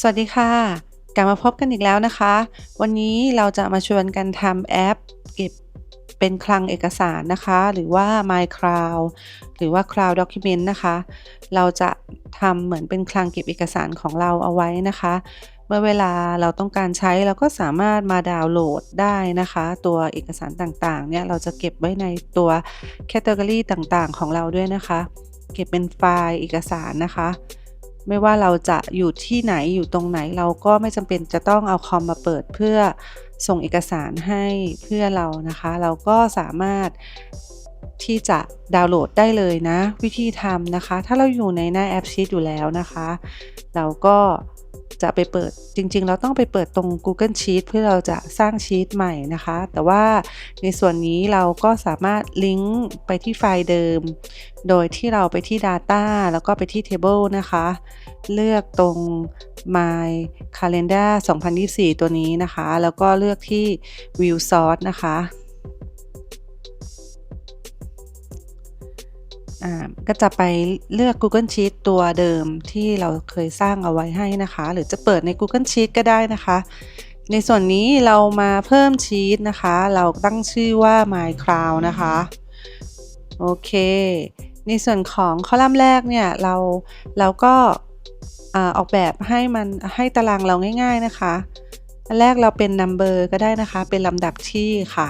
สวัสดีค่ะ กลับมาพบกันอีกแล้วนะคะ วันนี้เราจะมาชวนกันทำแอปเก็บเป็นคลังเอกสารนะคะ หรือว่า My Cloud หรือว่า Cloud Document นะคะ เราจะทำเหมือนเป็นคลังเก็บเอกสารของเราเอาไว้นะคะ เมื่อเวลาเราต้องการใช้เราก็สามารถมาดาวน์โหลดได้นะคะ ตัวเอกสารต่างๆ เนี่ยเราจะเก็บไว้ในตัวแคตตากรีต่างๆ ของเราด้วยนะคะ เก็บเป็นไฟล์เอกสารนะคะ ไม่ว่าเราจะอยู่ที่ไหนอยู่ตรงไหนเราก็ไม่จำเป็นจะต้องเอาคอมมาเปิดเพื่อส่งเอกสารให้เพื่อเรานะคะ เราก็สามารถที่จะดาวน์โหลดได้เลยนะ วิธีทำนะคะ ถ้าเราอยู่ในหน้าแอปชีตอยู่แล้วนะคะ เราก็ จะไปเปิดจริง ๆ เราต้องไปเปิดตรง Google Sheet เพื่อเราจะสร้างชีตใหม่นะคะ แต่ว่าในส่วนนี้เราก็สามารถลิงก์ไปที่ไฟล์เดิม โดยที่เราไปที่ Data แล้วก็ไปที่ Table นะคะ เลือกตรง My Calendar 2024 ตัวนี้นะคะ แล้วก็เลือกที่ View Source นะคะ ก็จะไปเลือก Google Sheet ตัวเดิมที่เราเคยสร้างเอาไว้ให้นะคะ หรือจะเปิดใน Google Sheet ก็ได้นะคะ ในส่วนนี้เรามาเพิ่มชีตนะคะ เราตั้งชื่อว่า My Cloud นะคะ โอเค ในส่วนของคอลัมน์แรกเนี่ยเราเราก็ออกแบบให้มันให้ตารางเราง่าย ๆนะคะ อันแรกเราเป็น number ก็ได้นะคะ เป็นลำดับที่ค่ะ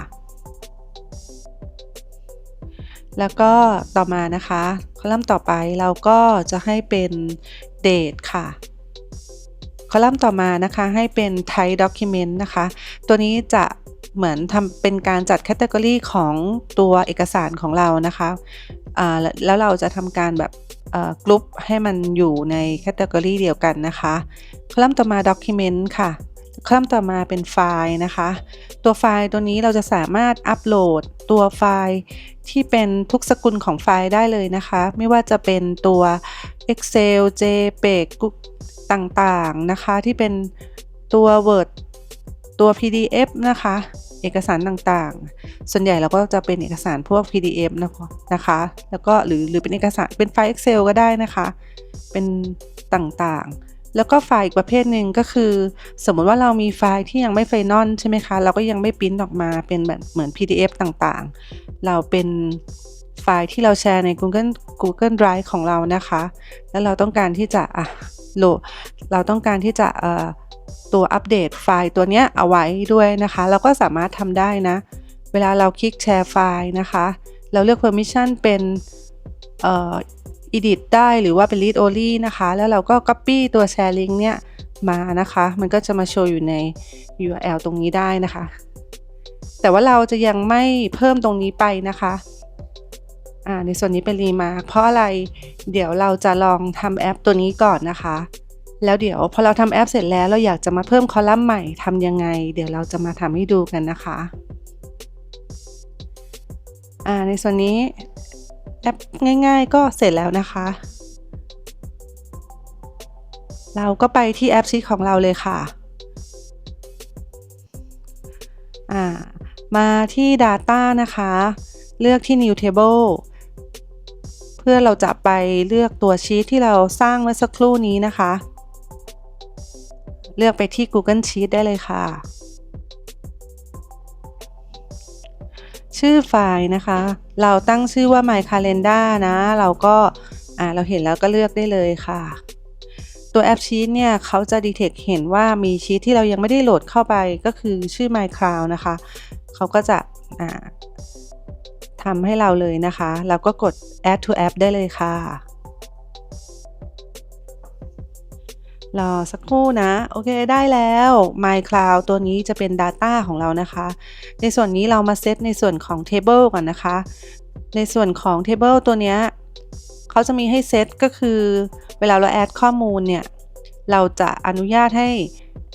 แล้วก็ต่อมานะคะคอลัมน์ต่อไปเราก็จะให้เป็น date ค่ะคอลัมน์ต่อมานะคะให้เป็น type document นะคะ ตัวนี้จะเหมือนทำเป็นการจัดแคตตากรีของตัวเอกสารของเรานะคะะแล้วเราจะทำการแบบกลุ่มให้มันอยู่ในแคตตากรีเดียวกันนะคะ คอลัมน์ต่อมา document ค่ะ คอลัมน์ต่อมาเป็นไฟล์นะคะ ตัวไฟล์ตัวนี้เราจะสามารถอัปโหลดตัวไฟล์ที่เป็นทุกสกุลของไฟล์ได้เลยนะคะ ไม่ว่าจะเป็นตัว Excel JPEG ต่างๆนะคะ ที่เป็นตัว Word ตัว PDF นะคะ เอกสารต่างๆ ส่วนใหญ่เราก็จะเป็นเอกสารพวก PDF นะคะ แล้วก็หรือหรือเป็นเอกสารเป็นไฟล์ Excel ก็ได้นะคะ เป็นต่างๆ แล้วก็ไฟล์อีกประเภทหนึ่งก็คือ สมมติว่าเรามีไฟล์ที่ยังไม่ไฟนอลใช่ไหมคะ เราก็ยังไม่พิมพ์ออกมาเป็นแบบเหมือน PDF ต่างๆ เราเป็นไฟล์ที่เราแชร์ใน Google Google Drive ของเรานะคะ แล้วเราต้องการที่จะอะโหลดเราต้องการที่จะเอ่อตัวอัปเดตไฟล์ตัวนี้เอาไว้ด้วยนะคะ เราก็สามารถทำได้นะ เวลาเราคลิกแชร์ไฟล์นะคะ เราเลือก permission เป็นเอ่อ edit ได้หรือว่าเป็น read only นะคะ แล้วเราก็ copy ตัว share link เนี่ยมานะคะ มันก็จะมาโชว์อยู่ใน URL ตรงนี้ได้นะคะ แต่ว่าเราจะยังไม่เพิ่มตรงนี้ไปนะคะอ่าในส่วนนี้เป็นรีมาร์เพราะอะไร เดี๋ยวเราจะลองทำแอปตัวนี้ก่อนนะคะ แล้วเดี๋ยวพอเราทำแอปเสร็จแล้วเราอยากจะมาเพิ่มคอลัมน์ใหม่ทำยังไง เดี๋ยวเราจะมาทำให้ดูกันนะคะอ่าในส่วนนี้ แอปง่าย ๆ ก็เสร็จแล้วนะคะ เราก็ไปที่แอปชีตของเราเลยค่ะมาที่ Data นะคะ เลือกที่ New Table เพื่อเราจะไปเลือกตัวชีตที่เราสร้างเมื่อสักครู่นี้นะคะ เลือกไปที่ Google Sheet ได้เลยค่ะ ชื่อไฟล์นะคะ เราตั้งชื่อว่า My Calendar นะ เราก็อ่าเราเห็นแล้วก็เลือกได้เลยค่ะ ตัวแอปชีตเนี่ยเขาจะดีเทคเห็นว่ามีชีตที่เรายังไม่ได้โหลดเข้าไปก็คือชื่อ My Cloud นะคะ เขาก็จะอ่าทำให้เราเลยนะคะ เราก็กด add to app ได้เลยค่ะ รอสักครู่นะ โอเคได้แล้ว My Cloud ตัวนี้จะเป็น Data ของเรานะคะ ในส่วนนี้เรามาเซตในส่วนของ Table ก่อนนะคะ ในส่วนของ Table ตัวนี้เขาจะมีให้เซตก็คือ เวลาเราแอดข้อมูลเนี่ย เราจะอนุญาตให้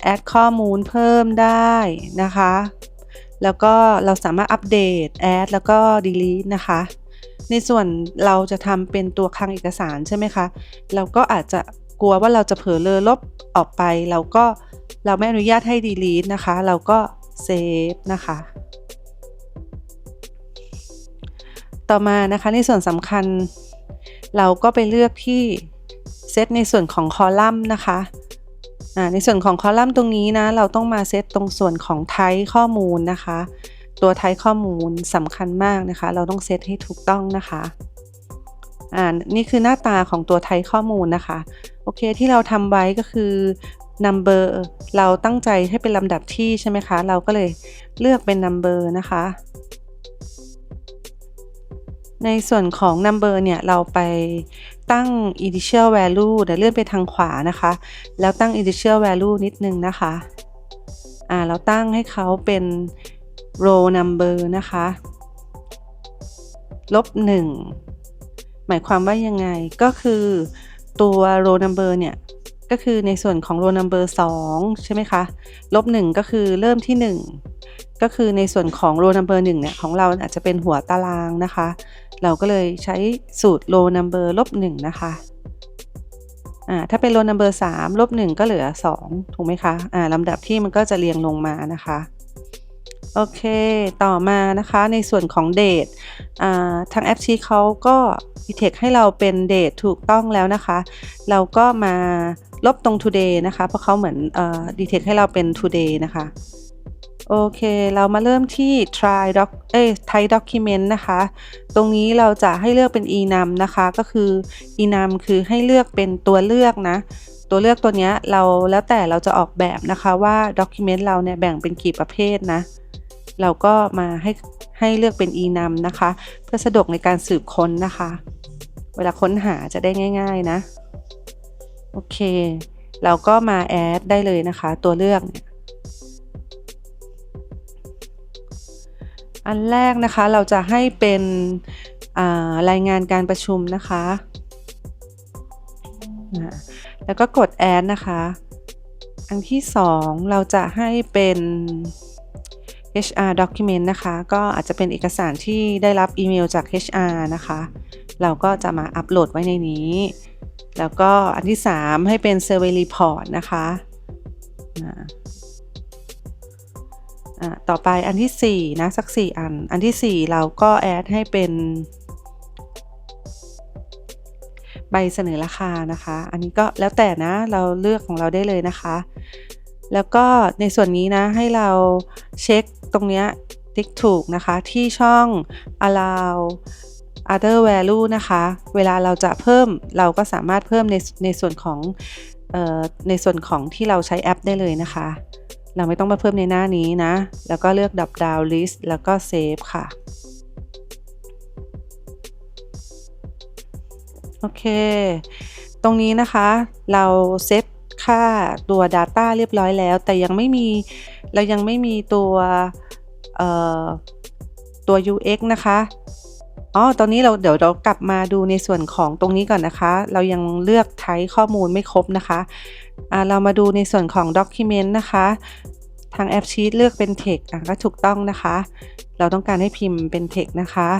แอดข้อมูลเพิ่มได้นะคะ แล้วก็เราสามารถอัปเดตแอดแล้วก็ delete นะคะในส่วนเราจะทำเป็นตัวคลังเอกสารใช่ไหมคะ เราก็อาจจะ กลัวว่าเราจะเผลอเลอลบออกไป เราก็เราไม่อนุญาตให้ delete นะคะ เราก็เซฟนะคะ ต่อมานะคะในส่วนสำคัญ เราก็ไปเลือกที่เซตในส่วนของคอลัมน์นะคะในส่วนของคอลัมน์ตรงนี้นะ เราต้องมาเซตตรงส่วนของไทป์ข้อมูลนะคะ ตัวไทป์ข้อมูลสำคัญมากนะคะ เราต้องเซตให้ถูกต้องนะคะ อ่า นี่คือหน้าตาของตัวไทป์ข้อมูลนะคะ อเคที่เราทำไว้ก็คือ number เราตั้งใจให้เป็นลำดับที่ใช่ไหมคะ เราก็เลยเลือกเป็น number นะคะ ในส่วนของ number เนี่ย เราไปตั้ง initial value เดี๋ยวเลื่อนไปทางขวานะคะ แล้วตั้ง initial value นิดนึงนะคะ อ่า เราตั้งให้เขาเป็น row number นะคะ ลบหนึ่งหมายความว่ายังไงก็คือ ตัว row number เนี่ย ก็คือในส่วนของ row number 2 ใช่ไหมคะ ลบ 1 ก็คือเริ่มที่ 1 ก็คือในส่วนของ row number 1 เนี่ย ของเราอาจจะเป็นหัวตารางนะคะ เราก็เลยใช้สูตร row number ลบ 1 นะคะอ่าถ้าเป็น row number 3ลบ1ก็เหลือ2ถูกไหมคะอ่าลำดับที่มันก็จะเรียงลงมานะคะ โอเค ต่อมานะคะในส่วนของเดททางแอปชีเขาก็ detect ให้เราเป็นเดทถูกต้องแล้วนะคะ เราก็มาลบตรง today นะคะ เพราะเขาเหมือนเอ่อ detect ให้เราเป็น today นะคะโอเค เรามาเริ่มที่ try doc เอ้ย Thai document นะคะ ตรงนี้เราจะให้เลือกเป็น enum นะคะ ก็คือ enum คือให้เลือกเป็นตัวเลือกนะ ตัวเลือกตัวนี้เราแล้วแต่เราจะออกแบบนะคะว่า document เราเนี่ยแบ่งเป็นกี่ประเภทนะ เราก็มาให้ให้เลือกเป็น enum นะคะ เพื่อสะดวกในการสืบค้นนะคะ เวลาค้นหาจะได้ง่าย ๆนะ โอเค เราก็มาแอดได้เลยนะคะ ตัวเลือกเนี่ยอันแรกนะคะเราจะให้เป็นรายงานการประชุมนะคะ แล้วก็กดแอดนะคะ อันที่สองเราจะให้เป็น HR document นะคะ ก็อาจจะเป็นเอกสารที่ได้รับอีเมลจาก HR นะคะ เราก็จะมาอัปโหลดไว้ในนี้ แล้วก็อันที่ 3 ให้เป็น survey report นะคะต่อไปอันที่ 4 นะ สัก 4 อัน อันที่ 4 เราก็แอดให้เป็น ใบเสนอราคานะคะ อันนี้ก็แล้วแต่นะเราเลือกของเราได้เลยนะคะ แล้วก็ในส่วนนี้นะให้เราเช็คตรงนี้ติ๊กถูกนะคะ ที่ช่อง allow other value นะคะ เวลาเราจะเพิ่มเราก็สามารถเพิ่มในในส่วนของออในส่วนของที่เราใช้แอปได้เลยนะคะ เราไม่ต้องมาเพิ่มในหน้านี้นะ แล้วก็เลือก drop down list แล้วก็ save ค่ะ โอเค ตรงนี้นะคะเราเซต ค่าตัว Data เรียบร้อยแล้ว แต่ยังไม่มีเรายังไม่มีตัวตัว UX นะคะอ๋อตอนนี้เราเดี๋ยวเรากลับมาดูในส่วนของตรงนี้ก่อนนะคะ เรายังเลือกไทป์ข้อมูลไม่ครบนะคะอ่าเรามาดูในส่วนของ Document นะคะ ทางแอปชีตเลือกเป็น Text อะก็ถูกต้องนะคะ เราต้องการให้พิมพ์เป็น Text นะคะ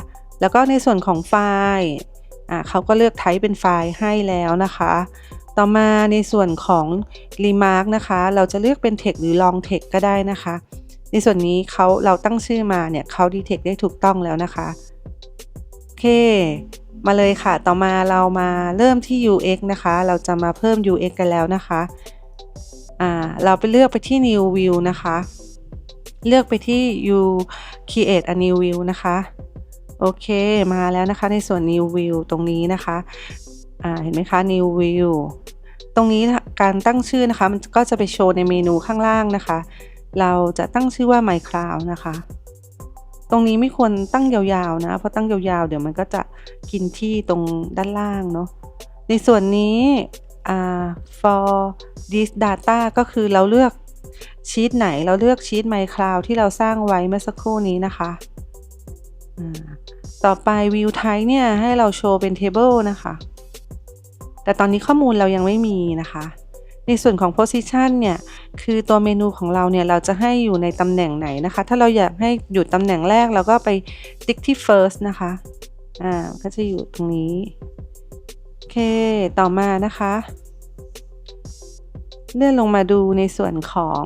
แล้วก็ในส่วนของไฟล์อ่าเขาก็เลือกไทป์เป็นไฟล์ให้แล้วนะคะ ต่อมาในส่วนของ Remark นะคะ เราจะเลือกเป็น Text หรือ Long Text ก็ได้นะคะ ในส่วนนี้เขาเราตั้งชื่อมาเนี่ยเขา detect ได้ถูกต้องแล้วนะคะ โอเค มาเลยค่ะ ต่อมาเรามาเริ่มที่ UX นะคะ เราจะมาเพิ่ม UX กันแล้วนะคะอ่าเราไปเลือกไปที่ New View นะคะ เลือกไปที่ You Create a New View นะคะ โอเค มาแล้วนะคะในส่วน New View ตรงนี้นะคะ อ่าเห็นไหมคะ New View ตรงนี้การตั้งชื่อนะคะ มันก็จะไปโชว์ในเมนูข้างล่างนะคะ เราจะตั้งชื่อว่า My Cloud นะคะ ตรงนี้ไม่ควรตั้งยาวๆนะ เพราะตั้งยาวๆ เดี๋ยวมันก็จะกินที่ตรงด้านล่างเนาะ ในส่วนนี้ for this data ก็คือเราเลือกชีตไหน เราเลือกชีต My Cloud ที่เราสร้างไว้เมื่อสักครู่นี้นะคะต่อไป view type เนี่ย ให้เราโชว์เป็น table นะคะ แต่ตอนนี้ข้อมูลเรายังไม่มีนะคะ ในส่วนของ position เนี่ย คือตัวเมนูของเราเนี่ย เราจะให้อยู่ในตำแหน่งไหนนะคะ ถ้าเราอยากให้อยู่ตำแหน่งแรกเราก็ไปติ๊กที่ first นะคะ อ่า ก็จะอยู่ตรงนี้ โอเค ต่อมานะคะ เลื่อนลงมาดูในส่วนของ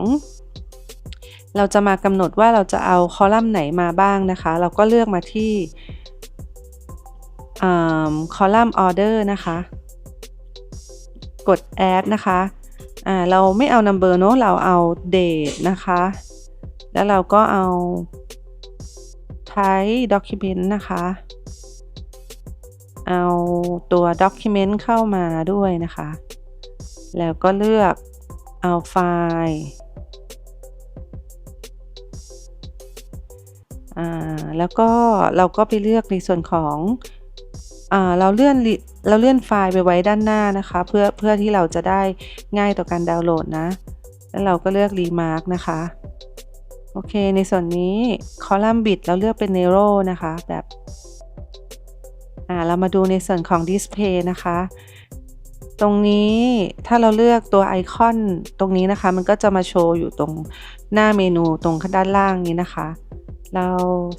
เราจะมากำหนดว่าเราจะเอาคอลัมน์ไหนมาบ้างนะคะ เราก็เลือกมาที่คอลัมน์ order นะคะ กด add นะคะอ่าเราไม่เอา number เนอะเราเอา date นะคะ แล้วเราก็เอา type document นะคะ เอาตัว document เข้ามาด้วยนะคะ แล้วก็เลือกเอาไฟล์แล้วก็เราก็ไปเลือกในส่วนของ เราเลื่อนเราเลื่อนไฟล์ไปไว้ด้านหน้านะคะ เพื่อเพื่อที่เราจะได้ง่ายต่อการดาวน์โหลดนะ แล้วเราก็เลือก Remark นะคะโอเค ในส่วนนี้คอลัมน์บิดเราเลือกเป็น Nero นะคะแบบอ่าเรามาดูในส่วนของ Display นะคะ ตรงนี้ถ้าเราเลือกตัวไอคอนตรงนี้นะคะ มันก็จะมาโชว์อยู่ตรงหน้าเมนูตรงด้านล่างนี้นะคะ เรา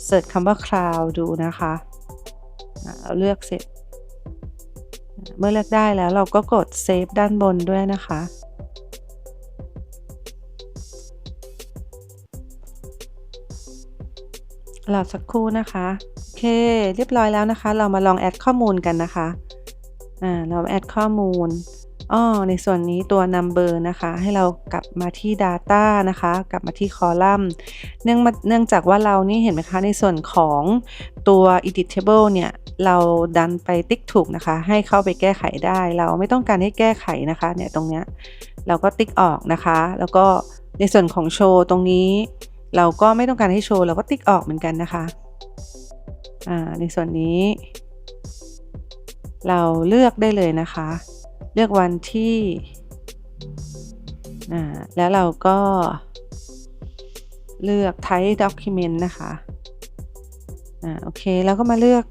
เสิร์ชคำว่า cloud ดูนะคะ เราเลือกเสร็จ เมื่อเลือกได้แล้วเราก็กดเซฟด้านบนด้วยนะคะ รอสักครู่นะคะ โอเค เรียบร้อยแล้วนะคะ เรามาลองแอดข้อมูลกันนะคะ อ่า เราแอดข้อมูล อ้อในส่วนนี้ตัว number นะคะ ให้เรากลับมาที่ data นะคะ กลับมาที่คอลัมน์เนื่องเนื่องจากว่าเรานี่เห็นไหมคะในส่วนของตัว edit table เนี่ย เราดันไปติ๊กถูกนะคะ ให้เข้าไปแก้ไขได้ เราไม่ต้องการให้แก้ไขนะคะเนี่ยตรงเนี้ยเราก็ติ๊กออกนะคะ แล้วก็ในส่วนของโชว์ตรงนี้ เราก็ไม่ต้องการให้โชว์เราก็ติ๊กออกเหมือนกันนะคะอ่าในส่วนนี้ เราเลือกได้เลยนะคะ เลือกวันที่อ่าแล้วเราก็เลือก type document นะคะอ่าโอเคแล้วก็มาเลือก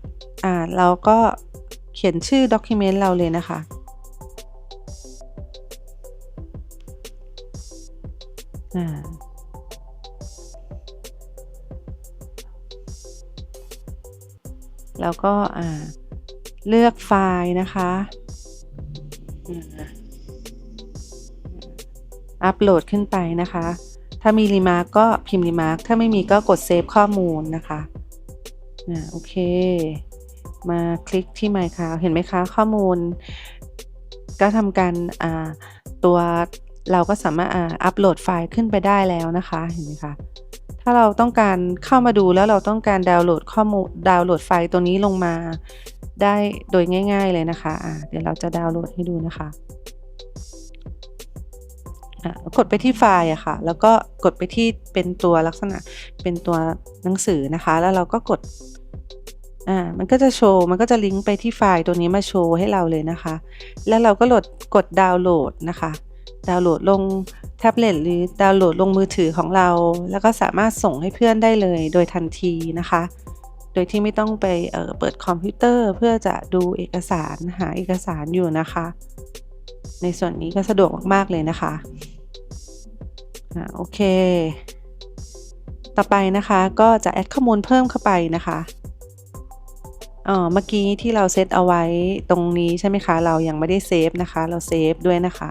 อ่าเราก็เขียนชื่อ document เราเลยนะคะ อ่าแล้วก็อ่าเลือกไฟล์นะคะ อัปโหลดขึ้นไปนะคะ ถ้ามีรีมาร์กก็พิมพ์รีมาร์กถ้าไม่มีก็กดเซฟข้อมูลนะคะอ่าโอเค มาคลิกที่ My c l o u เห็นไหมคะข้อมูล ก็ทำการอ่าตัวเราก็สามารถอ่าอัปโหลดไฟล์ขึ้นไปได้แล้วนะคะ เห็นไหมคะ ถ้าเราต้องการเข้ามาดูแล้วเราต้องการดาวน์โหลดข้อมูลดาวน์โหลดไฟล์ตัวนี้ลงมาได้โดยง่าย ๆเลยนะคะอ่าเดี๋ยวเราจะดาวน์โหลดให้ดูนะคะกดไปที่ไฟล์อะค่ะ แล้วก็กดไปที่เป็นตัวลักษณะเป็นตัวหนังสือนะคะ แล้วเราก็กดอ่ามันก็จะโชว์ มันก็จะลิงก์ไปที่ไฟล์ตัวนี้มาโชว์ให้เราเลยนะคะ แล้วเราก็โหลดกดดาวน์โหลดนะคะ ดาวน์โหลดลงแท็บเล็ตหรือดาวน์โหลดลงมือถือของเรา แล้วก็สามารถส่งให้เพื่อนได้เลยโดยทันทีนะคะ โดยที่ไม่ต้องไปเเปิดคอมพิวเตอร์เพื่อจะดูเอกสารหาเอกสารอยู่นะคะ ในส่วนนี้ก็สะดวกมากๆเลยนะคะอ่าโอเค ต่อไปนะคะก็จะแอดข้อมูลเพิ่มเข้าไปนะคะเมื่อกี้ที่เราเซตเอาไว้ตรงนี้ใช่ไหมคะ เรายังไม่ได้เซฟนะคะ เราเซฟด้วยนะคะ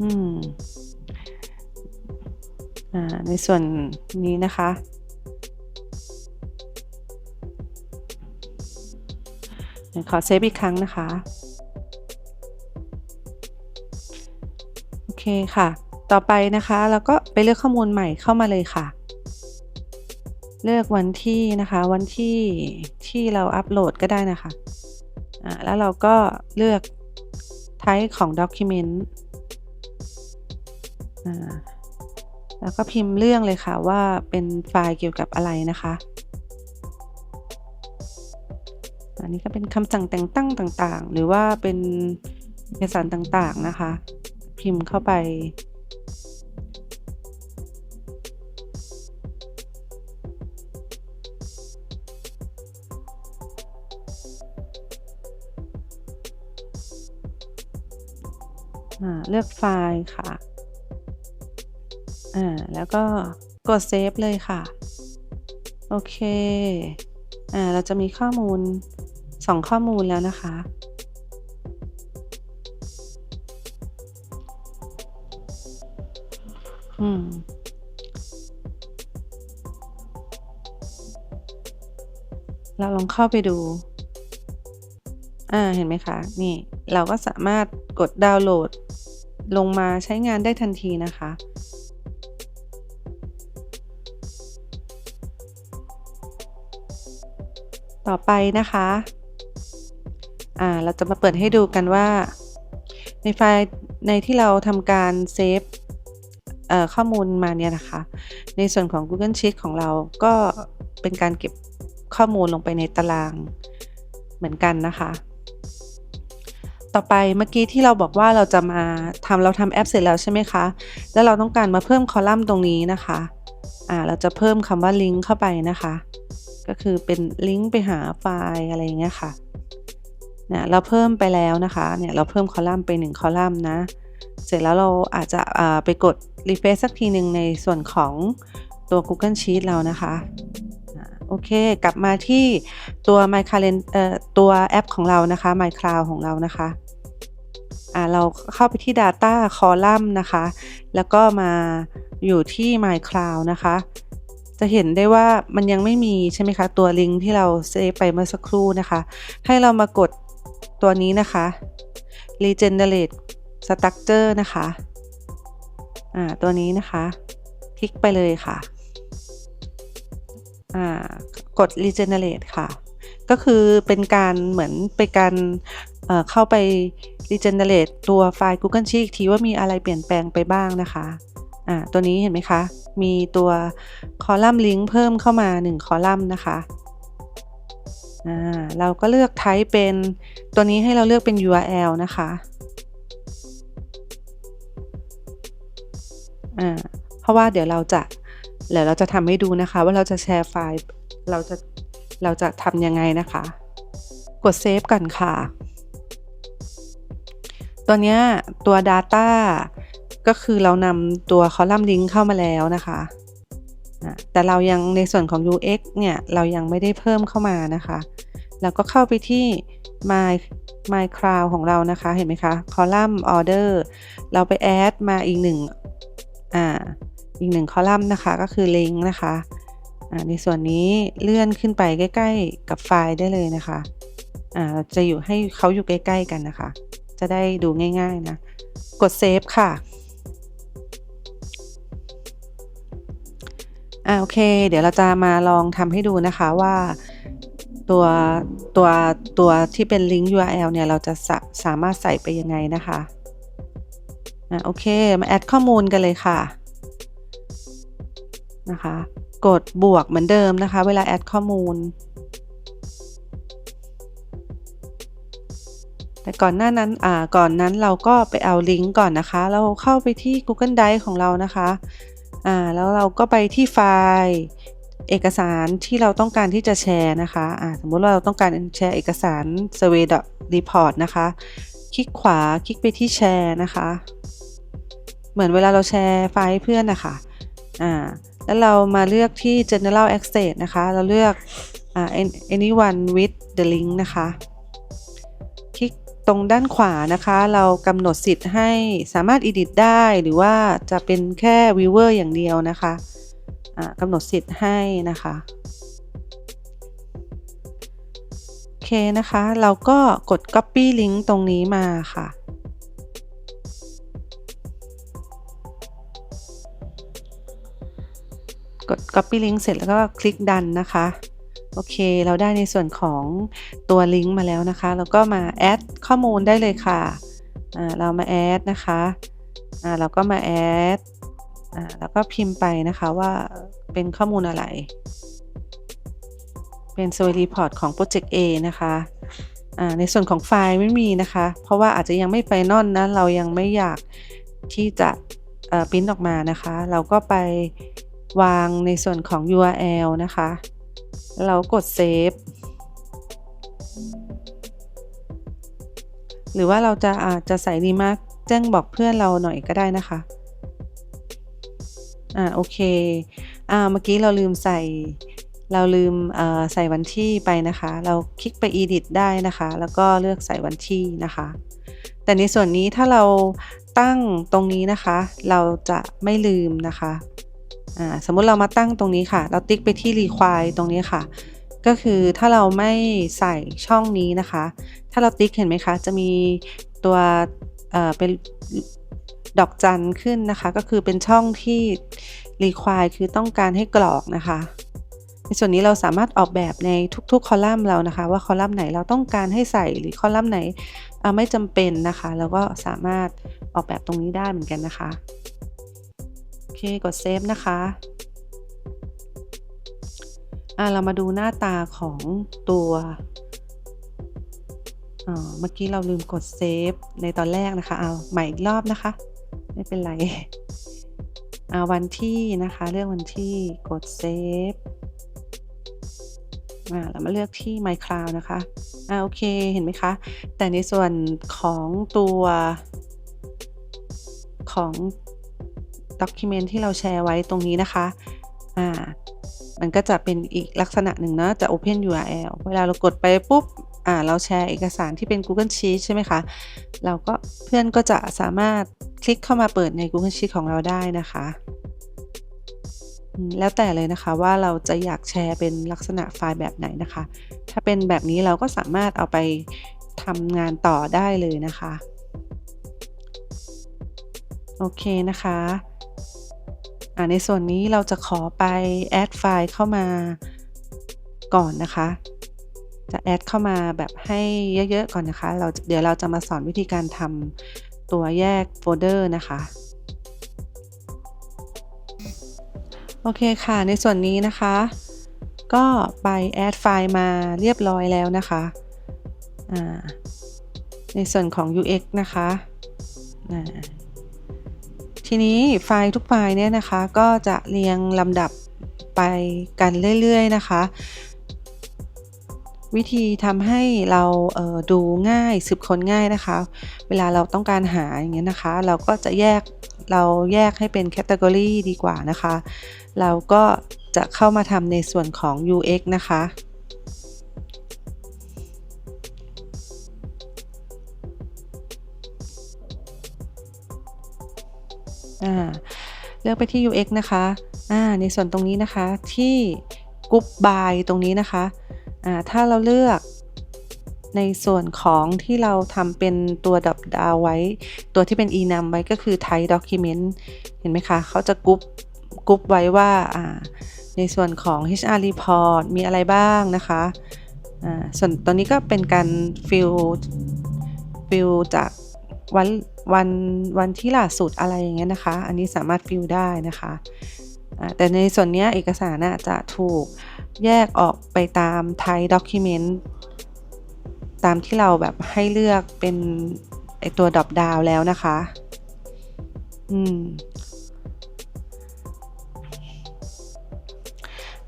อืมอ่าในส่วนนี้นะคะ ขอเซฟอีกครั้งนะคะ โอเคค่ะ ต่อไปนะคะแล้วก็ไปเลือกข้อมูลใหม่เข้ามาเลยค่ะ เลือกวันที่นะคะ วันที่ที่เราอัปโหลดก็ได้นะคะ อ่าแล้วเราก็เลือก type ของ document แล้วก็พิมพ์เรื่องเลยค่ะว่าเป็นไฟล์เกี่ยวกับอะไรนะคะ อันนี้ก็เป็นคำสั่งแต่งตั้งต่างๆ หรือว่าเป็นเอกสารต่างๆนะคะ พิมพ์เข้าไปเลือกไฟล์ค่ะ อ่าแล้วก็กดเซฟเลยค่ะ โอเคอ่าเราจะมีข้อมูล 2 ข้อมูลแล้วนะคะ อืมเราลองเข้าไปดู อ่า เห็นไหมคะ นี่ เราก็สามารถกดดาวน์โหลด ลงมาใช้งานได้ทันทีนะคะ ต่อไปนะคะ อ่า เราจะมาเปิดให้ดูกันว่า ในไฟล์ในที่เราทำการเซฟข้อมูลมาเนี่ยนะคะ ในส่วนของ Google Sheet ของเราก็เป็นการเก็บข้อมูลลงไปในตารางเหมือนกันนะคะ ต่อไปเมื่อกี้ที่เราบอกว่าเราจะมาทำเราทำแอปเสร็จแล้วใช่ไหมคะ แล้วเราต้องการมาเพิ่มคอลัมน์ตรงนี้นะคะ อ่า เราจะเพิ่มคำว่าลิงก์เข้าไปนะคะ ก็คือเป็นลิงก์ไปหาไฟล์อะไรอย่างเงี้ยค่ะเนี่ยเราเพิ่มไปแล้วนะคะเนี่ยเราเพิ่มคอลัมน์ไป 1 คอลัมน์นะ เสร็จแล้วเราอาจจะไปกดรีเฟซสักทีหนึ่งในส่วนของตัว Google Sheet เรานะคะโอเค กลับมาที่ตัว My Calendar ตัวแอปของเรานะคะ My Cloud ของเรานะคะเราเข้าไปที่ Data Column นะคะ แล้วก็มาอยู่ที่ My Cloud นะคะ จะเห็นได้ว่ามันยังไม่มีใช่ไหมคะ ตัวลิงก์ที่เราเซฟไปเมื่อสักครู่นะคะ ให้เรามากดตัวนี้นะคะ Regenerate Structure นะคะอ่าตัวนี้นะคะ คลิกไปเลยค่ะอ่ากด regenerate ค่ะ ก็คือเป็นการเหมือนเป็นการเเข้าไป regenerate ตัวไฟล์ Google Sheet อีกทีว่ามีอะไรเปลี่ยนแปลงไปบ้างนะคะ อ่าตัวนี้เห็นไหมคะ มีตัวคอลัมน์ลิงก์เพิ่มเข้ามา 1 คอลัมน์นะคะอ่าเราก็เลือก type เป็นตัวนี้ให้เราเลือกเป็น URL นะคะอ่าเพราะว่าเดี๋ยวเราจะเดี๋ยวเราจะทำให้ดูนะคะ ว่าเราจะแชร์ไฟล์เราจะเราจะทำยังไงนะคะ กดเซฟกันค่ะ ตัวนี้ตัว Data ก็คือเรานำตัวคอลัมน์ลิงก์เข้ามาแล้วนะคะแต่เรายังในส่วนของ UX เนี่ย เรายังไม่ได้เพิ่มเข้ามานะคะ เราก็เข้าไปที่ My My Cloud ของเรานะคะ เห็นไหมคะคอลัมน์ Order เราไปแอดมาอีกหนึ่งอ่าอีกหนึ่งคอลัมน์นะคะ ก็คือลิงก์นะคะในส่วนนี้เลื่อนขึ้นไปใกล้ๆ กับไฟล์ได้เลยนะคะเราจะอยู่ให้เขาอยู่ใกล้ ๆ กันนะคะ จะได้ดูง่าย ๆ นะ กดเซฟค่ะ อ่าโอเค เดี๋ยวเราจะมาลองทำให้ดูนะคะว่าตัวตัวตัวที่เป็นลิงก์ URL เนี่ย เราจะสาสามารถใส่ไปยังไงนะคะอ่าโอเค มาแอดข้อมูลกันเลยค่ะนะคะ กดบวกเหมือนเดิมนะคะ เวลาแอดข้อมูล แต่ก่อนหน้านั้นอ่าก่อนนั้นเราก็ไปเอาลิงก์ก่อนนะคะ เราเข้าไปที่ Google Drive ของเรานะคะ อ่าแล้วเราก็ไปที่ไฟล์เอกสารที่เราต้องการที่จะแชร์นะคะอ่าสมมติว่าเราต้องการแชร์เอกสาร survey report นะคะ คลิกขวาคลิกไปที่แชร์นะคะ เหมือนเวลาเราแชร์ไฟล์เพื่อนนะคะอ่าแล้วเรามาเลือกที่ general access นะคะ เราเลือก anyone with the link นะคะ ตรงด้านขวานะคะ เรากำหนดสิทธิ์ให้สามารถ edit ได้หรือว่าจะเป็นแค่ viewer อย่างเดียวนะคะกำหนดสิทธิ์ให้นะคะโอเคนะคะ เราก็กด copy link ตรงนี้มาค่ะ กด copy link เสร็จแล้วก็คลิกดันนะคะ โอเค เราได้ในส่วนของตัวลิงก์มาแล้วนะคะแล้วก็มาแอดข้อมูลได้เลยค่ะอ่าเรามาแอดนะคะอ่าเราก็มาแอดอ่าแล้วก็พิมพ์ไปนะคะว่าเป็นข้อมูลอะไร เป็นสวยรีพอร์ตของโปรเจกต์ A นะคะอ่าในส่วนของไฟล์ไม่มีนะคะ เพราะว่าอาจจะยังไม่ไฟนอลนะ เรายังไม่อยากที่จะพิมพ์ออกมานะคะ เราก็ไปวางในส่วนของ URL นะคะ เรากดเซฟ หรือว่าเราจะอาจจะใส่รีมาร์กแจ้งบอกเพื่อนเราหน่อยก็ได้นะคะ อ่าโอเค อ่าเมื่อกี้เราลืมใส่ เราลืมใส่วันที่ไปนะคะ เราคลิกไป edit ได้นะคะ แล้วก็เลือกใส่วันที่นะคะ แต่ในส่วนนี้ถ้าเราตั้งตรงนี้นะคะ เราจะไม่ลืมนะคะ สมมุติเรามาตั้งตรงนี้ค่ะ เราติ๊กไปที่ require ตรงนี้ค่ะ ก็คือถ้าเราไม่ใส่ช่องนี้นะคะ ถ้าเราติ๊กเห็นไหมคะ จะมีตัวเเป็นดอกจันขึ้นนะคะ ก็คือเป็นช่องที่ require คือต้องการให้กรอกนะคะในส่วนนี้เราสามารถออกแบบในทุกๆ คอลัมน์เรานะคะ ว่าคอลัมน์ไหนเราต้องการให้ใส่หรือคอลัมน์ไหนไม่จำเป็นนะคะเราก็สามารถออกแบบตรงนี้ได้เหมือนกันนะคะ เคกดเซฟนะคะอ่าเรามาดูหน้าตาของตัวเมื่อกี้เราลืมกดเซฟในตอนแรกนะคะ เอาใหม่อีกรอบนะคะ ไม่เป็นไรเอาวันที่นะคะ เลือกวันที่กดเซฟอ่าเรามาเลือกที่ My Cloud นะคะอ่าโอเคเห็นไหมคะ แต่ในส่วนของตัวของ Document ที่เราแชร์ไว้ตรงนี้นะคะ อ่า มันก็จะเป็นอีกลักษณะหนึ่งนะจะ Open URL เวลาเรากดไปปุ๊บ อ่า เราแชร์เอกสารที่เป็น Google Sheet ใช่ไหมคะ เราก็เพื่อนก็จะสามารถคลิกเข้ามาเปิดใน Google Sheet ของเราได้นะคะแล้วแต่เลยนะคะว่าเราจะอยากแชร์เป็นลักษณะไฟล์แบบไหนนะคะ ถ้าเป็นแบบนี้เราก็สามารถเอาไปทำงานต่อได้เลยนะคะ โอเคนะคะ ในส่วนนี้เราจะขอไปแอดไฟล์เข้ามาก่อนนะคะ จะแอดเข้ามาแบบให้เยอะๆก่อนนะคะ เราเดี๋ยวเราจะมาสอนวิธีการทำตัวแยกโฟลเดอร์นะคะโอเคค่ะ ในส่วนนี้นะคะ ก็ไปแอดไฟล์มาเรียบร้อยแล้วนะคะในส่วนของ UX นะคะ ทีนี้ไฟล์ทุกไฟล์เนี่ยนะคะก็จะเรียงลำดับไปกันเรื่อยๆนะคะ วิธีทำให้เราเดูง่ายสืบค้นง่ายนะคะ เวลาเราต้องการหาอย่างเงี้ยนะคะ เราก็จะแยกเราแยกให้เป็นแคตตากรีดีกว่านะคะ เราก็จะเข้ามาทำในส่วนของ UX นะคะ เลือกไปที่ UX นะคะในส่วนตรงนี้นะคะที่กรุ๊ปบายตรงนี้นะคะถ้าเราเลือกในส่วนของที่เราทำเป็นตัวดับดาวไว้ ตัวที่เป็น enum ไว้ก็คือ type document เห็นไหมคะ เขาจะกรุ๊ปกรุ๊ปไว้ว่าในส่วนของ HR report มีอะไรบ้างนะคะส่วนตอนนี้ก็เป็นการฟิลฟิลจากวัน วันวันที่ล่าสุดอะไรอย่างเงี้ยนะคะ อันนี้สามารถฟิลได้นะคะแต่ในส่วนนี้เอกสารจะถูกแยกออกไปตาม type document ตามที่เราแบบให้เลือกเป็นไอตัวดรอปดาวแล้วนะคะ อืม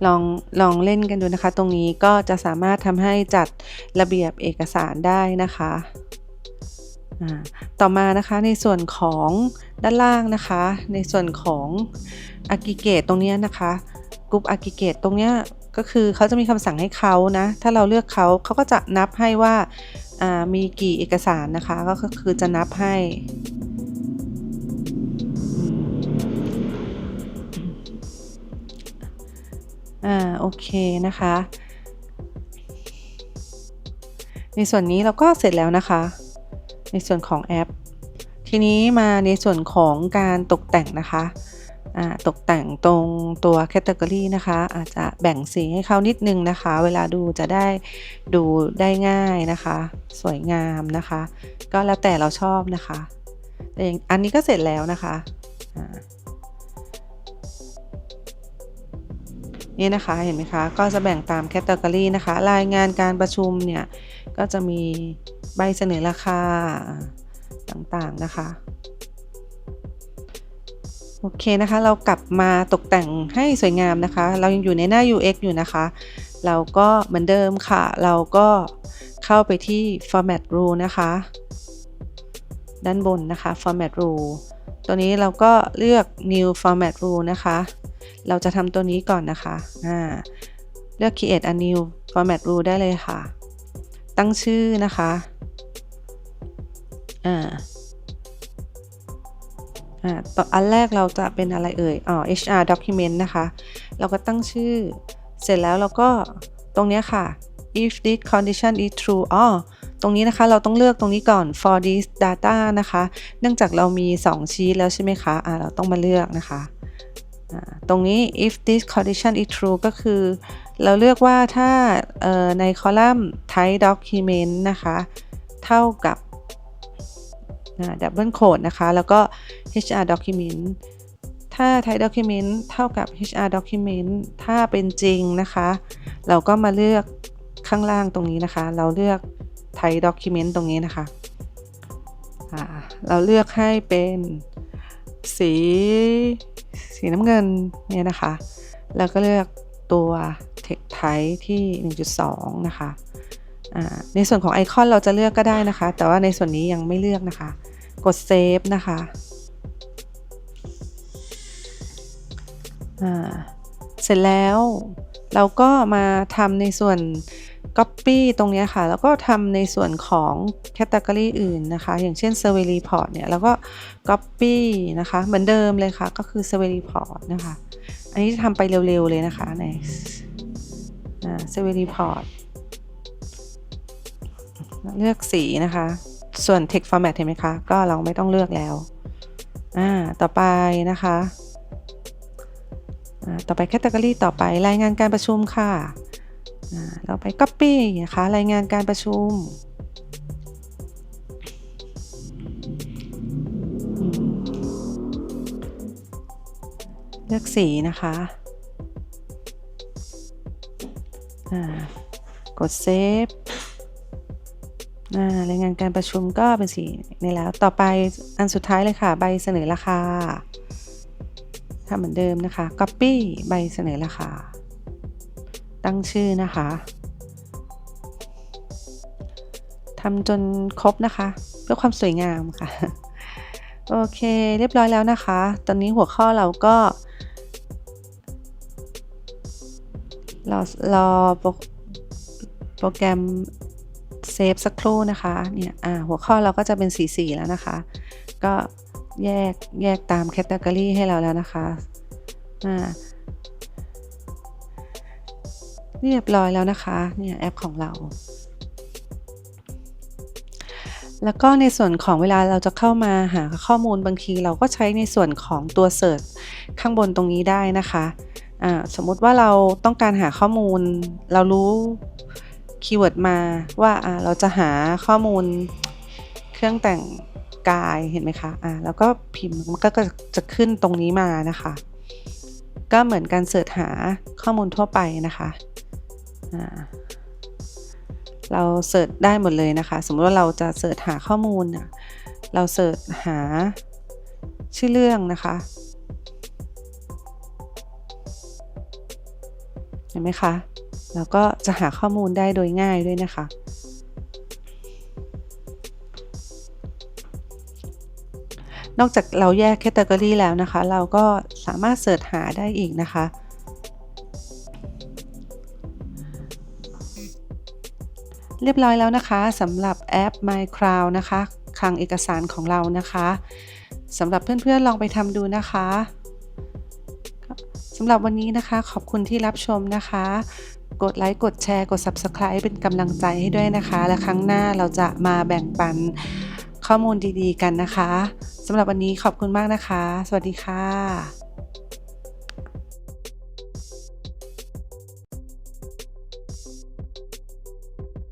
ลองลองเล่นกันดูนะคะ ตรงนี้ก็จะสามารถทำให้จัดระเบียบเอกสารได้นะคะ ต่อมานะคะในส่วนของด้านล่างนะคะ ในส่วนของอากิเกตตรงนี้นะคะกรุ๊ปอากิเกตตรงนี้ก็คือเขาจะมีคำสั่งให้เขานะ ถ้าเราเลือกเขาเขาก็จะนับให้ว่ามีกี่เอกสารนะคะ ก็คือจะนับให้อ่าโอเคนะคะ ในส่วนนี้เราก็เสร็จแล้วนะคะ ในส่วนของแอป ทีนี้มาในส่วนของการตกแต่งนะคะตกแต่งตรงตัวแคตตากรีนะคะ อาจจะแบ่งสีให้เขานิดนึงนะคะ เวลาดูจะได้ดูได้ง่ายนะคะ สวยงามนะคะ ก็แล้วแต่เราชอบนะคะแต่อันนี้ก็เสร็จแล้วนะคะนี่นะคะเห็นไหมคะ ก็จะแบ่งตามแคตตากรีนะคะ รายงานการประชุมเนี่ย ก็จะมี ใบเสนอราคาต่างๆนะคะ โอเคนะคะ เรากลับมาตกแต่งให้สวยงามนะคะ เรายังอยู่ในหน้า UX อยู่นะคะ เราก็เหมือนเดิมค่ะ เราก็เข้าไปที่ format rule นะคะ ด้านบนนะคะ format rule ตัวนี้เราก็เลือก new format rule นะคะ เราจะทำตัวนี้ก่อนนะคะอ่าเลือก create a new format rule ได้เลยค่ะ ตั้งชื่อนะคะ อ่าอ่าอันแรกเราจะเป็นอะไรเอ่ยอ๋อ HR document นะคะ เราก็ตั้งชื่อ เสร็จแล้วเราก็ตรงนี้ค่ะ if this condition is true อ๋อตรงนี้นะคะเราต้องเลือกตรงนี้ก่อน for this data นะคะ เนื่องจากเรามี 2 ชีตแล้วใช่ไหมคะอ่าเราต้องมาเลือกนะคะอ่าตรงนี้ if this condition is true ก็คือ เราเลือกว่าถ้าในคอลัมน์ type document นะคะ เท่ากับ double quote นะคะ แล้วก็ HR document ถ้า type document เท่ากับ HR document ถ้าเป็นจริงนะคะ เราก็มาเลือกข้างล่างตรงนี้นะคะ เราเลือก type document ตรงนี้นะคะเราเลือกให้เป็นสีสีน้ำเงินเนี่ยนะคะ แล้วก็เลือกตัว text type ที่ 1.2 นะคะในส่วนของไอคอนเราจะเลือกก็ได้นะคะ แต่ว่าในส่วนนี้ยังไม่เลือกนะคะ กด save นะคะเสร็จแล้วเราก็มาทำในส่วน Copy ตรงนี้ค่ะ แล้วก็ทำในส่วนของ Category อื่นนะคะ อย่างเช่น Survey Report เนี่ยแล้วก็ Copy นะคะ เหมือนเดิมเลยค่ะ ก็คือ Survey Report นะคะ อันนี้ทำไปเร็วๆเลยนะคะใน Survey Report เลือกสีนะคะ ส่วน Text Format เห็นไหมคะ ก็เราไม่ต้องเลือกแล้ว อ่า ต่อไปนะคะ ต่อไปแคตตาล็อต่อไปรายงานการประชุมค่ะ เราไป Copy นะคะ รายงานการประชุม เลือกสีนะคะกดเซฟ รายงานการประชุมก็เป็นสีนี่แล้ว ต่อไปอันสุดท้ายเลยค่ะ ใบเสนอราคาทำเหมือนเดิมนะคะ Copy ใบเสนอราคา ตั้งชื่อนะคะทำจนครบนะคะ เพื่อความสวยงามค่ะ โอเค เรียบร้อยแล้วนะคะ ตอนนี้หัวข้อเราก็รอรอโปรแกรม ฟสักครู่นะคะเนี่ยอ่าหัวข้อเราก็จะเป็นสีสีแล้วนะคะ ก็แยกแยกตามแคตตากรีให้เราแล้วนะคะอ่าเรียบร้อยแล้วนะคะเนี่ยแอปของเรา แล้วก็ในส่วนของเวลาเราจะเข้ามาหาข้อมูลบางทีเราก็ใช้ในส่วนของตัวเสิร์ชข้างบนตรงนี้ได้นะคะะสมมุติว่าเราต้องการหาข้อมูลเรารู้ คีย์เวิร์ดมาว่าเราจะหาข้อมูลเครื่องแต่งกายเห็นไหมคะอ่าแล้วก็พิมพ์มันก็จะขึ้นตรงนี้มานะคะ ก็เหมือนการเสิร์ชหาข้อมูลทั่วไปนะคะอ่าเราเสิร์ชได้หมดเลยนะคะ สมมติว่าเราจะเสิร์ชหาข้อมูลเราเสิร์ชหาชื่อเรื่องนะคะเห็นไหมคะ เราก็จะหาข้อมูลได้โดยง่ายด้วยนะคะ นอกจากเราแยกแคตตากรีแล้วนะคะ เราก็สามารถเสิร์ชหาได้อีกนะคะเรียบร้อยแล้วนะคะสำหรับแอป MyCloud นะคะคลังเอกสารของเรานะคะสำหรับเพื่อนๆลองไปทำดูนะคะสำหรับวันนี้นะคะขอบคุณที่รับชมนะคะ กดไลค์กดแชร์กด Subscribe เป็นกำลังใจให้ด้วยนะคะ และครั้งหน้าเราจะมาแบ่งปันข้อมูลดีๆกันนะคะสำหรับวันนี้ขอบคุณมากนะคะ สวัสดีค่ะ